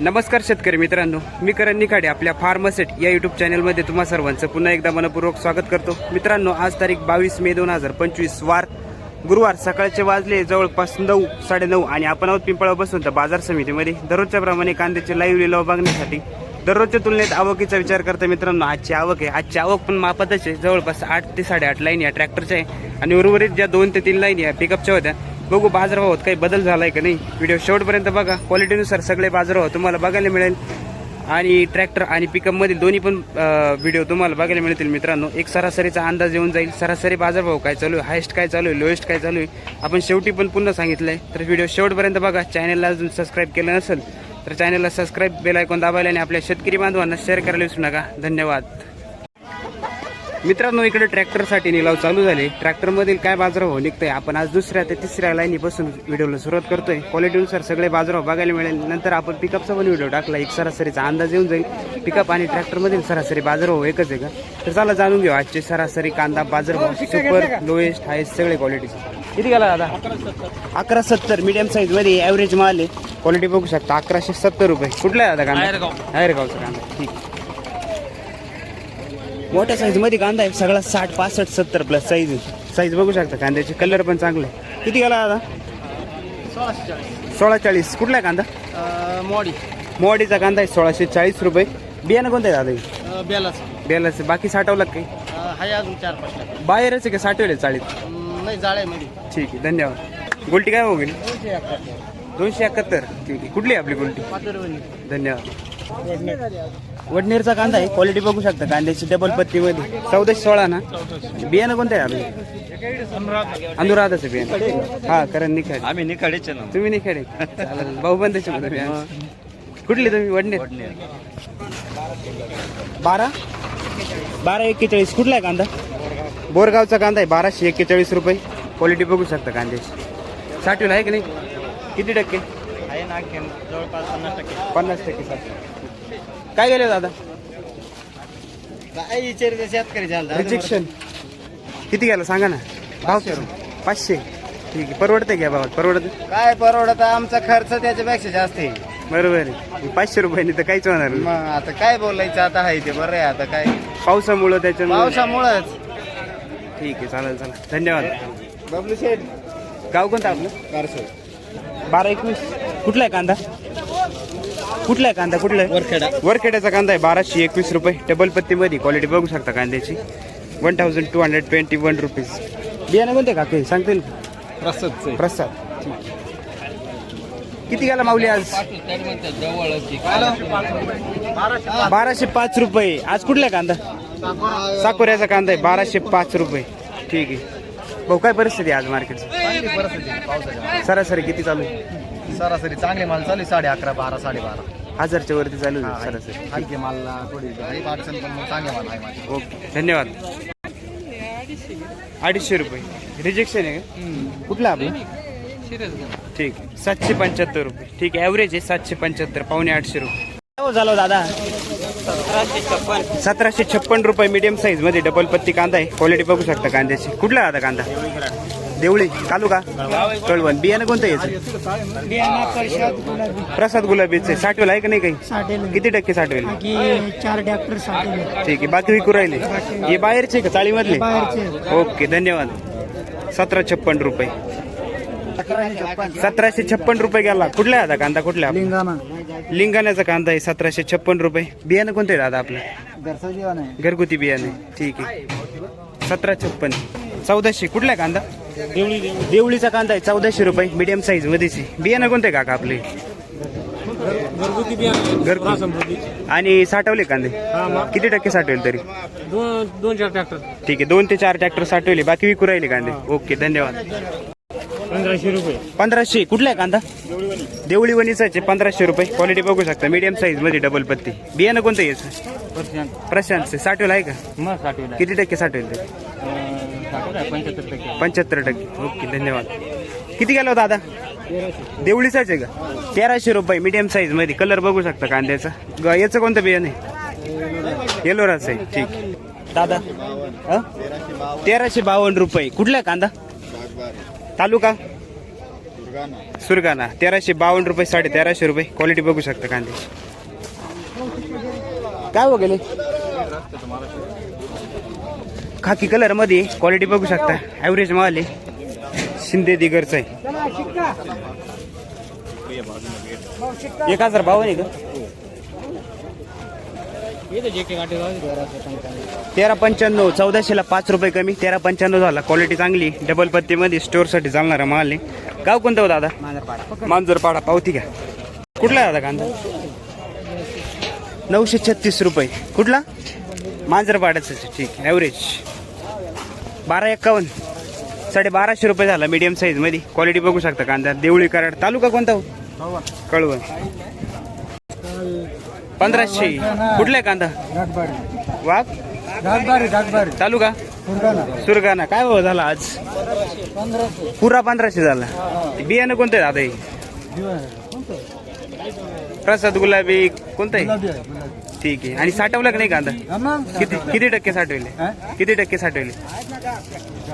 नमस्कार शेतकरी मित्रांनो मी करण निखाडे आपल्या फार्मसेट या युट्यूब चॅनलमध्ये तुम्हा सर्वांचं पुन्हा एकदा मनपूर्वक स्वागत करतो. मित्रांनो आज तारीख बावीस मे दोन हजार पंचवीस वार गुरुवार सकाळचे वाजले जवळपास नऊ साडेनऊ आणि आपण आहोत पिंपळा बसून तर बाजार समितीमध्ये. दररोजच्या प्रमाणे कांद्याचे लाईव्ह लिलाव बघण्यासाठी दररोजच्या तुलनेत आवकीचा विचार करता मित्रांनो आजची आवक आहे. आजची आवक पण मापातच आहे. जवळपास आठ ते साडेआठ लाईन या ट्रॅक्टरच्या आहे. आणि उर्वरित ज्या दोन ते तीन लाईन या पिकअपच्या होत्या बघू बाजारभावात काही बदल झालाय का नाही. व्हिडिओ शेवटपर्यंत बघा. क्वालिटीनुसार सगळे बाजारभाव तुम्हाला बघायला मिळेल. आणि ट्रॅक्टर आणि पिकअपमधील दोन्ही पण व्हिडिओ तुम्हाला बघायला मिळतील मित्रांनो. एक सरासरीचा अंदाज येऊन जाईल. सरासरी बाजारभाव काय चालू आहे? हायस्ट काय चालू आहे? लोएस्ट काय चालू आहे? आपण शेवटी पण पुन्हा सांगितलं आहे तर व्हिडिओ शेवटपर्यंत बघा. चॅनलला अजून सबस्क्राईब केलं नसेल तर चॅनलला सबस्क्राईब बेल ऐकून दाबायला आणि आपल्या शेतकरी बांधवांना शेअर करायला विसरू नका. धन्यवाद. मित्रांनो इकडे ट्रॅक्टरसाठी निलाव चालू झाले. ट्रॅक्टरमधील काय बाजारभाव निघतोय आपण आज दुसऱ्या ते तिसऱ्या लाईनीपासून व्हिडिओला सुरुवात करतोय. क्वालिटीनुसार सगळे बाजारभाव बघायला मिळेल. नंतर आपण पिकअपचा पण व्हिडिओ टाकला. एक सरासरीचा अंदाज येऊन जाईल. पिकअप आणि ट्रॅक्टरमधील सरासरी बाजारभाव एकच आहे का? तर चला जाणून घेऊ. आजचे सरासरी कांदा बाजारभाव सुपर लोएस्ट हायस्ट सगळे क्वालिटीचे किती गेला दादा? अकरा सत्तर. मीडियम साईजमध्ये ॲव्हरेज माल आहे. क्वालिटी बघू शकता. अकराशे सत्तर रुपये. कुठला आहे दादा कांदा? गावचा कांदा. ठीक. मोठ्या साईजमध्ये कांदा आहे. सगळा साठ पासष्ट सत्तर प्लस साईज साईज बघू शकता कांद्याचे कलर पण चांगले आहे. किती गेला दादा? सोळा चाळीस कुठला आहे कांदा? मॉडी. मोवाडीचा कांदा आहे सोळाशे चाळीस रुपये. बियाणं कोणतं आहे दादा? बेलाच. बेलाचं. बाकी साठवलं काही? हाय अजून चार पाच बाहेरच आहे का साठवले चाळीस नाही जाळ्यामध्ये ठीक आहे धन्यवाद. गोल्टी काय होईल दोनशे एकाहत्तर. ठीक आहे. कुठली आहे आपली गोल्टी? धन्यवाद. वडनेरचा कांदा आहे. क्वालिटी बघू शकता. कांद्याची डबल पत्तीमध्ये चौदाशे सोळा ना? बियाणं कोणतं आहे आपलं? अनुराधाचं बियाणं. हा कारण निखाड आम्ही निखाडीचे ना. तुम्ही निखाडे चालेल. भाऊबंदाचे मध्ये बियाणं कुठली तुम्ही? वडनेर. बारा? बारा एक्केचाळीस. कुठला आहे कांदा? बोरगावचा कांदा आहे. बाराशे एक्केचाळीस रुपये. क्वालिटी बघू शकता कांद्याची. साठवलं आहे की नाही? किती टक्के? आहे ना जवळपास पन्नास टक्के. पन्नास टक्के साठवलं काय गेले दादा? काय विचार शेतकरी झाला रिजेक्शन किती गेला? सांगा ना. भाव पाचशे ठीक आहे. परवडते घ्या भावात? परवडते काय परवडत आमचा खर्च त्याच्यापेक्षा जास्त आहे. बरोबर आहे. पाचशे रुपयांनी तर काहीच होणार नाही. मग आता काय बोलायचं? आता आहे ते बरं आहे. आता काय? पावसामुळं त्याच्यामुळे पावसामुळंच. ठीक आहे. चालेल चालेल. धन्यवाद. बबलू शेठ. गाव कोणतं आपलं? बारा एकवीस. कुठला आहे कांदा? कुठला आहे कांदा कुठला? आहे वरखेडा. वरखेड्याचा कांदा आहे बाराशे एकवीस रुपये. डबल पत्तीमध्ये क्वालिटी बघू शकता कांद्याची. One thousand two hundred twenty one rupees बियाणं कोणते का? काही सांगतील प्रसाद. ठीक किती गेला माऊली आज? बाराशे पाच रुपये. आज कुठला आहे कांदा? साकोऱ्याचा कांदा आहे बाराशे पाच रुपये. ठीक आहे. भाऊ काय परिस्थिती आहे आज मार्केटची पावसाच्या सरासरी किती चालू आहे? सरासरी चांगले माल चालू आहे साडे अकरा बारा साडे बारा. हजारच्या वरती चालू आहे सरासरी. हलके मालला थोडी काही अडचण पण मग चांगले माल आहे माझे ओके धन्यवाद. अडीचशे रुपये. रिजेक्शन आहे का? कुठला आपलं? ठीक सातशे पंच्याहत्तर रुपये. ठीक आहे ॲव्हरेज आहे सातशे पंच्याहत्तर पावणे आठशे रुपये. काय हो झालं दादा? सतराशे छप्पन. रुपये मीडियम साईजमध्ये डबल पत्ती कांदा आहे. क्वालिटी बघू शकता कांद्याची. कुठला आता कांदा? देवळी कालू का कळवण. बियाणं कोणतं याचं? प्रसाद गुलाबीचे साठवेल आहे का नाही काही? किती टक्के साठवेल? चार डॅक्टरसाठी ठीक आहे. बाकी विकू राहिले. हे बाहेरचे का? चाळीमधले? बाहेरचे ओके धन्यवाद. सतरा छप्पन रुपये. सतराशे छप्पन. रुपये गेला. कुठला आहे दादा कांदा? कुठला लिंगाण्याचा कांदा आहे सतराशे छप्पन रुपये. बियाणं कोणतं आहे दादा आपलं? घरगुती बियाणे ठीक आहे. सतरा छप्पन. चौदाशे कुठला आहे कांदा? देवळी देवळीचा कांदा आहे चौदाशे रुपये मीडियम साईज मध्येच बियाणं कोणते काका आपले? घरगुती आणि साठवले कांदे? किती टक्के साठवेल तरी? दोन दोन चार ट्रॅक्टर ठीक आहे दोन ते चार ट्रॅक्टर साठवले. बाकी विकू राहिले कांदे. ओके धन्यवाद. पंधराशे रुपये. पंधराशे. कुठला आहे कांदा? देवळी वणीचाचे पंधराशे रुपये. क्वालिटी बघू शकता. मीडियम साईजमध्ये डबल पत्ती. बियाणं कोणतं याचं? प्रशांत. साठवेल आहे का? मग साठवला किती टक्के साठवेल ते पंच्याहत्तर टक्के. पंच्याहत्तर टक्के. ओके धन्यवाद. किती गेला होता दादा देवळीचाच आहे का? तेराशे रुपये मीडियम साईजमध्ये. कलर बघू शकता कांद्याचा. याचं कोणतं बियाणं आहे? येलोराच आहे. ठीक. दादा? तेराशे बावन्न रुपये. कुठला आहे कांदा? तालुका? सुरगाणा. तेराशे बावन्न रुपये साडे तेराशे रुपये. क्वालिटी बघू शकता कांद्याची काय हो गेले? खाकी कलरमध्ये क्वालिटी बघू शकता. ॲव्हरेज माल आहे. शिंदे दिगरचं आहे. एक हजार बावन्न आहे का? तेरा पंच्याण्णव. चौदाशेला पाच रुपये कमी तेरा पंच्याण्णव झाला. क्वालिटी चांगली डबल पत्तीमध्ये स्टोअरसाठी चालणारा माल आहे. गाव कोणतं हो दादा? मांजरपाडा. पावती घ्या. कुठला दादा कांदा? नऊशे छत्तीस रुपये. कुठला? मांजरपाड्याचं ठीक ॲव्हरेज बारा एक्कावन्न. साडे बाराशे रुपये झाला मीडियम साईजमध्ये क्वालिटी बघू शकता कांदा. देवळी कराड तालुका कोणता हो? कळवण. पंधराशे. कुठला कांदा? वाघ? तालुका? सुरगाणा काय भाव झाला आज? पुरा पंधराशे झाला. बियाणं कोणतं हे? प्रसाद गुलाबी कोणतं आहे? ठीक आहे. आणि साठवलं का नाही कांदा? किती किती टक्के साठवले? किती टक्के साठवले?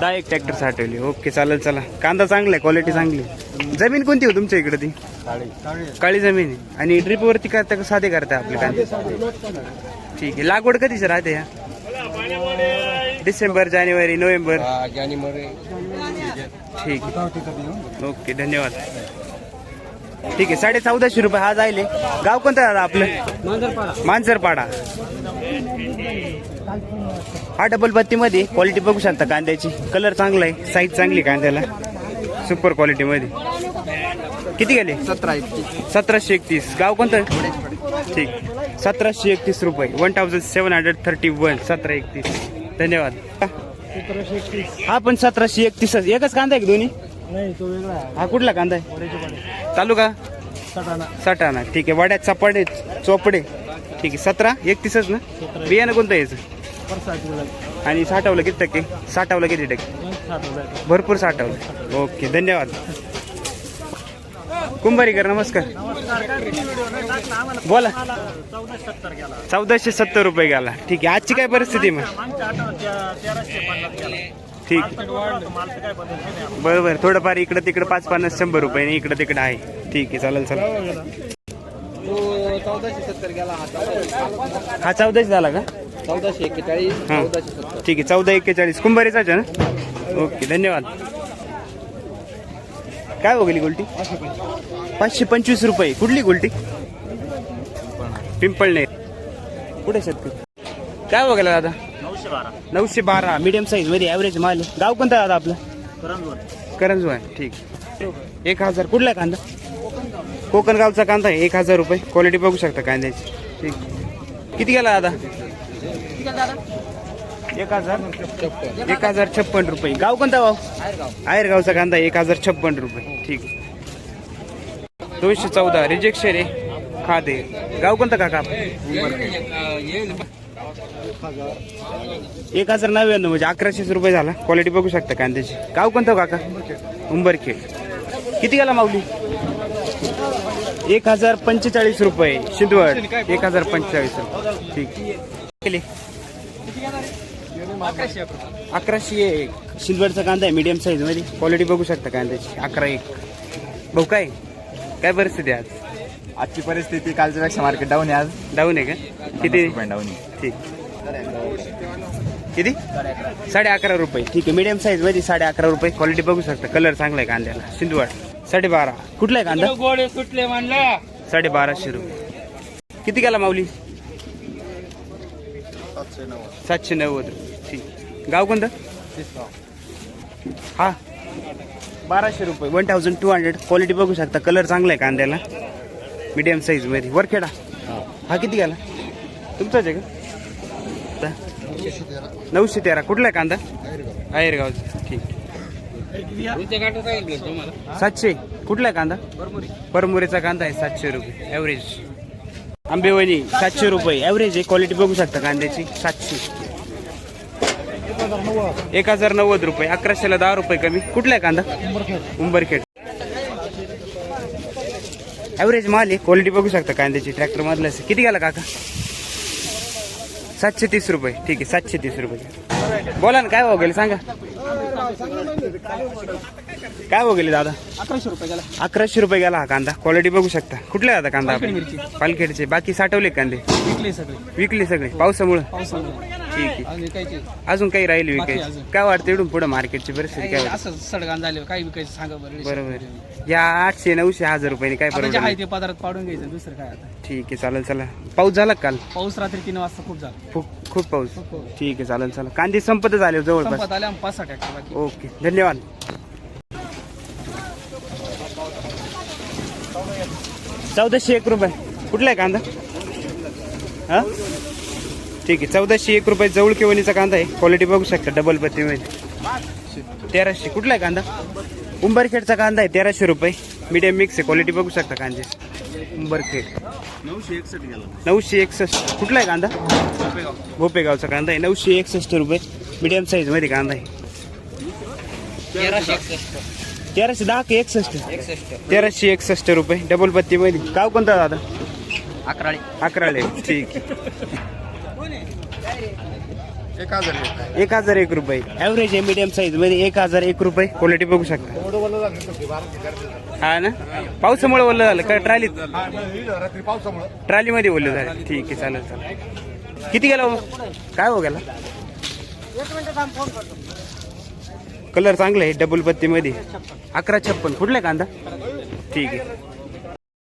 दहा एक ट्रॅक्टर साठवले. ओके चालेल चला. कांदा चांगला आहे क्वालिटी चांगली आहे. जमीन कोणती हो तुमच्या इकडे ती? काळी जमीन आहे. आणि ड्रिप वरती करता का साधे करता आपले कांदे? ठीक आहे. लागवड कधीच राहते या? डिसेंबर जानेवारी नोव्हेंबर? ठीक आहे. ओके धन्यवाद. ठीक आहे साडे चौदाशे रुपये हा जायले गाव कोणतं दादा आपलं? मांजरपाडा. हा डबल बत्तीमध्ये क्वालिटी बघू शकता कांद्याची. कलर चांगला आहे साईज चांगली कांद्याला. सुपर क्वालिटीमध्ये किती गेले? सतरा सतराशे एकतीस. गाव कोणतं? ठीक. सतराशे एकतीस रुपये. One thousand seven hundred thirty one सतरा एकतीस. धन्यवाद. हा पण सतराशे एकतीस एकच कांदा आहे दोन्ही? नाही तो वेगळा आहे. हा कुठला कांदा आहे? तालुका? सटाणा. ठीक आहे. वड्यात चपाडे चोपडे. ठीक आहे. सतरा? एकतीसच ना? बियाणं कोणतं आहे याचं? आणि साठवलं किती टक्के? साठवलं किती टक्के? भरपूर साठवलं. ओके धन्यवाद. कुंभारीकर नमस्कार. बोला. चौदाशे सत्तर रुपये गेला. ठीक आहे. आजची काय परिस्थिती मग. बरं बरं थोडंफार इकडं तिकडं पाच पन्नास शंभर रुपये आणि इकडं तिकडं आहे. ठीक आहे चालेल चालेल. हा हा चौदाशे झाला का? चौदाशे एक्केचाळीस हां. ठीक आहे चौदा एक्केचाळीस. कुंभारीचाच आहे ना? ओके धन्यवाद. काय हो गेली गोल्टी? पाचशे पंचवीस रुपये. कुठली गोल्टी? पिंपळनेर. कुठे शेतकरी? काय हो गेला दादा? नऊशे बारा नऊशे बारा मीडियम साईजमध्ये ॲव्हरेज माल आहे. गाव कोणतं आहे दादा आपलं करंजू आहे ठीक एक हजार कुठला आहे कांदा कोकण गावचा कांदा आहे एक हजार रुपये क्वालिटी बघू शकता कांद्याची ठीक किती गेला दादा एक हजार एक हजार छप्पन रुपये गाव कोणता भाऊ आयरगावचा कांदा एक हजार छप्पन रुपये ठीक दोनशे चौदा रिजेक्शन आहे खादे गाव कोणतं काका एक हजार नव्याण्णव म्हणजे अकराशेच रुपये झाला. क्वालिटी बघू शकता कांद्याची गाव कोणतं काका? उंबरखेड. किती गेला माऊली? एक हजार पंचेचाळीस रुपये. शिंदवड. एक हजार पंचेचाळीस रुपये. ठीक. केले. अकराशे एक. शिंदवडचा कांदा आहे मीडियम साईजमध्ये. क्वालिटी बघू शकता कांद्याची अकरा एक. भाऊ काय? काय परिस्थिती आहे आज? आजची परिस्थिती कालच्या पेक्षा मार्केट डाऊन आहे आज. डाऊन आहे का? किती? डाऊन आहे. ठीक. किती? साडे अकरा रुपये. ठीक आहे मीडियम साईजमध्ये साडे अकरा रुपये. क्वालिटी बघू शकता. कलर चांगला आहे कांद्याला. सिंधुवाड साडे बारा. कुठला आहे कांदा? गोडे सुटले म्हणलं साडे बाराशे रुपये. किती गेला माऊली? सातशे नव्वद रुपये. ठीक. गाव कोणतं? हा. बाराशे रुपये. One thousand two hundred quality बघू शकता. कलर चांगला आहे कांद्याला. मीडियम साईजमध्ये. वरखेडा हा. किती गेला तुमचाच आहे का? नऊशे तेरा. कुठला आहे कांदा? आयरगावचा ठीक. सातशे. कुठला आहे कांदा परमुरीचा कांदा आहे सातशे रुपये. ॲव्हरेज आंबेवणी सातशे रुपये. ॲव्हरेज आहे. क्वालिटी बघू शकता कांद्याची. सातशे. एक हजार नव्वद रुपये. अकराशेला दहा रुपये कमी. कुठला आहे कांदा? उंबरखेड. ॲव्हरेज माल आहे. क्वालिटी बघू शकता कांद्याची. ट्रॅक्टर मधलं असं किती गेला काका? सातशे तीस रुपये. ठीक आहे सातशे तीस रुपये. बोला ना काय भाव गेले सांगा. काय गेले दादा? अकराशे रुपये गेला. अकराशे रुपये गेला हा कांदा. क्वालिटी बघू शकता. कुठला आहे दादा कांदा. पालखेडचे. बाकी साठवले कांदे? विकले सगळे. विकले सगळे. पावसामुळे? ठीक आहे. अजून काही राहिले विकायचे. काय वाटतं इकडून पुढे मार्केटची परिस्थिती काय? असं सडगाण झाले काही विकायचं सांगा बरं. बरोबर. या आठशे नऊशे हजार रुपयाने काय बरोबर ते पदार्थ पाडून घ्यायचं दुसरं काय आता? ठीक आहे चालेल चला. पाऊस झाला काल? पाऊस रात्री तीन वाजता खूप झाला. खूप खूप पाऊस. ठीक आहे चालेल चला कांदे संपतच आले जवळपास. संपत आल्या पाच बाकी ओके धन्यवाद. चौदाशे एक रुपये. कुठला आहे कांदा? हा? ठीक आहे चौदाशे एक रुपये जवळ केवणीचा कांदा आहे. क्वालिटी बघू शकता डबल पत्तीमध्ये तेराशे कुठला आहे कांदा? उंबरखेडचा कांदा आहे तेराशे रुपये. मीडियम मिक्स आहे क्वालिटी बघू शकता कांदे. उंबरखेड नऊशे एकसष्ट गेला. नऊशे एकसष्ट. कुठला आहे कांदा? भोपेगावचा कांदा आहे. नऊशे एकसष्ट रुपये. मीडियम साईजमध्ये कांदा आहे. तेराशे दहा की एकसष्ट? तेराशे एकसष्ट रुपये. डबल पत्तीमध्ये गाव कोणता दादा? अकराळी. अकराळे. ठीक एक हजार एक हजार एक रुपये. ॲव्हरेज आहे मीडियम साईजमध्ये एक हजार एक रुपये. क्वालिटी बघू शकता. हा ना? पावसामुळे ओलं झालं का? ट्रॉलीत रात्री पावसामुळे ट्रॉलीमध्ये ओलं झालं. ठीक आहे चालेल चालेल. किती गेला हो? काय हो गेला? कलर चांगला आहे डबल पत्तीमध्ये. अकरा छप्पन. कुठला कांदा? ठीक आहे.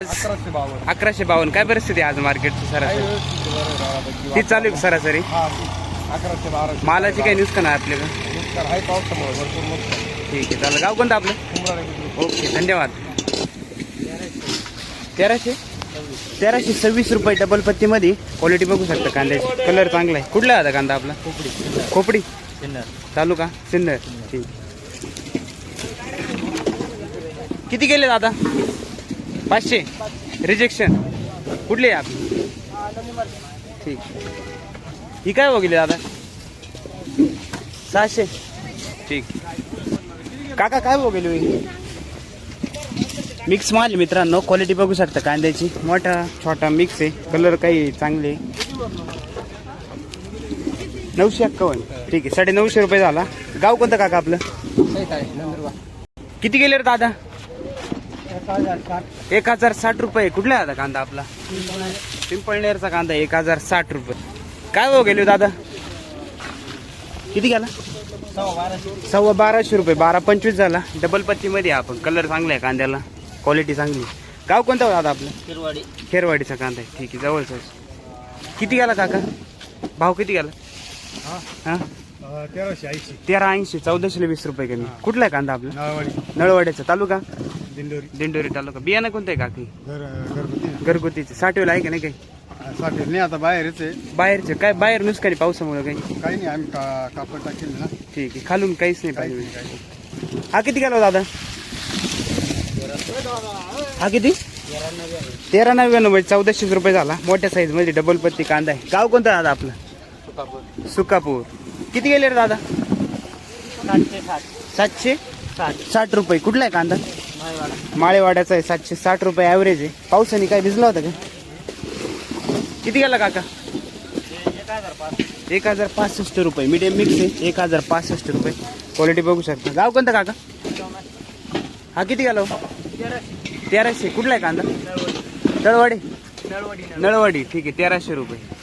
अकराशे बावन्न. अकराशे बावन्न काय परिस्थिती आहे आज मार्केटची सरासरी? ती चालू आहे का सरासरी? अकराशे बाराशे. मालाची काही नुकसान आहे आपल्याला नुकसान आहे पावसामुळे भरपूर नुकसान. ठीक आहे चालेल. गाव कोणतं आपलं? ओके धन्यवाद. तेराशे? तेराशे सव्वीस रुपये डबल पत्तीमध्ये. क्वालिटी बघू शकता कांद्याची. कलर चांगला आहे. कुठला आहे आता कांदा आपला? खोपडी. खोपडी? तालुका? सिन्नर. ठीक. किती गेले दादा पाचशे? रिजेक्शन कुठली आहे आपली ठीक. ही काय बघितली दादा? सहाशे. ठीक. काका काय बघितली मिक्स माल मित्रांनो. क्वालिटी बघू शकता कांद्याची. मोठा छोटा मिक्स आहे. कलर काही चांगले. नऊशे एक्कावन्न. ठीक आहे. साडे नऊशे रुपये झाला. गाव कोणतं काका आपलं? किती गेले रे दादा? एक हजार साठ रुपये. कुठला दादा कांदा आपला? पिंपळनेरचा कांदा एक हजार साठ रुपये. काय हो गेले दादा? किती गेला? सव्वा बाराशे रुपये. बारा पंचवीस झाला. डबल पत्तीमध्ये आपण. कलर चांगला आहे कांद्याला. क्वालिटी चांगली गाव कोणतं हो दादा आपलं? किरवाडी खेरवाडीचा कांदा आहे. ठीक आहे. जवळचाच किती गेला काका? भाव किती गेला? हा? तेराशे ऐंशी. तेरा ऐंशी. चौदाशे वीस रुपये कमी. कुठला आहे कांदा आपला? नाळवाडी. नळवाड्याचा तालुका? दिंडोरी. दिंडोरी तालुका. बियाणं कोणतं आहे काकी? घर घरगुती. घरगुतीचे. साठवेला आहे का नाही काही? साठी नाही आता बाहेरच आहे. बाहेरचे काय बाहेर नुसकानी पावसामुळे काही काही नाही आम्ही का कापड टाकेल ना. ठीक आहे खालून काहीच नाही काही पाहिजे नाही काही नाही. हा किती गेला हो दादा? हा किती? तेरा नव्याण्णव म्हणजे चौदाशे रुपये झाला. मोठ्या साईजमध्ये डबल पत्ती कांदा आहे. गाव कोणतं दादा आपलं? सुकापूर. किती गेले रे दादा? सातशे साठ. रुपये. कुठला आहे कांदा? माळेवाड्याचा आहे सातशे साठ रुपये ॲव्हरेज आहे. पावसाने काय भिजला होता का? किती गेला काका? एक हजार पासष्ट रुपये. मीडियम मिक्स आहे. एक हजार पासष्ट रुपये. क्वालिटी बघू शकता. गाव कोणतं काका? हा किती गेला हो? तेराशे. कुठला आहे कांदा? तळवाडी नळवाडी. ठीक आहे. तेराशे रुपये.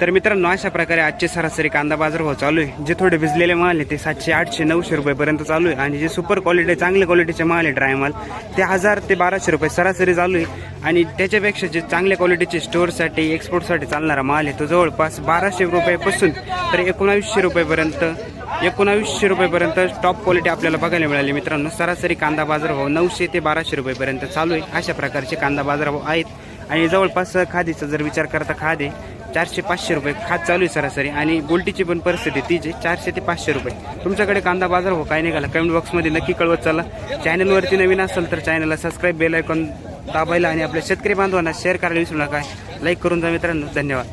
तर मित्रांनो अशा प्रकारे आजचे सरासरी कांदा बाजार भाव चालू आहे. जे थोडे भिजलेले माल आहे ते सातशे आठशे नऊशे रुपयेपर्यंत चालू आहे. आणि जे सुपर क्वालिटी चांगल्या क्वालिटीचे माल आहे ड्राय माल ते हजार ते बाराशे रुपये सरासरी चालू आहे. आणि त्याच्यापेक्षा जे चांगल्या क्वालिटीचे स्टोअरसाठी एक्सपोर्टसाठी चालणारा माल आहे तो जवळपास बाराशे रुपयापासून तर एकोणावीसशे रुपयेपर्यंत एकोणावीसशे रुपयेपर्यंत टॉप क्वालिटी आपल्याला बघायला मिळाली. मित्रांनो सरासरी कांदा बाजारभाव नऊशे ते बाराशे रुपयेपर्यंत चालू आहे. अशा प्रकारचे कांदा बाजारभाव आहेत. आणि जवळपास खादीचा जर विचार करता खादे चारशे पाचशे रुपये. खात चालू आहे सरासरी. आणि गोल्टीची पण परिस्थिती ती जे चारशे ते पाचशे रुपये. तुमच्याकडे कांदा बाजार हो काय निघाला? कमेंट बॉक्समध्ये नक्की कळवत चला. चॅनलवरती नवीन असेल तर चॅनलला सबस्क्राईब बेल आयकॉन दाबायला आणि आपल्या शेतकरी बांधवांना शेअर करायला विसरू नका. लाईक करून जा मित्रांनो. धन्यवाद.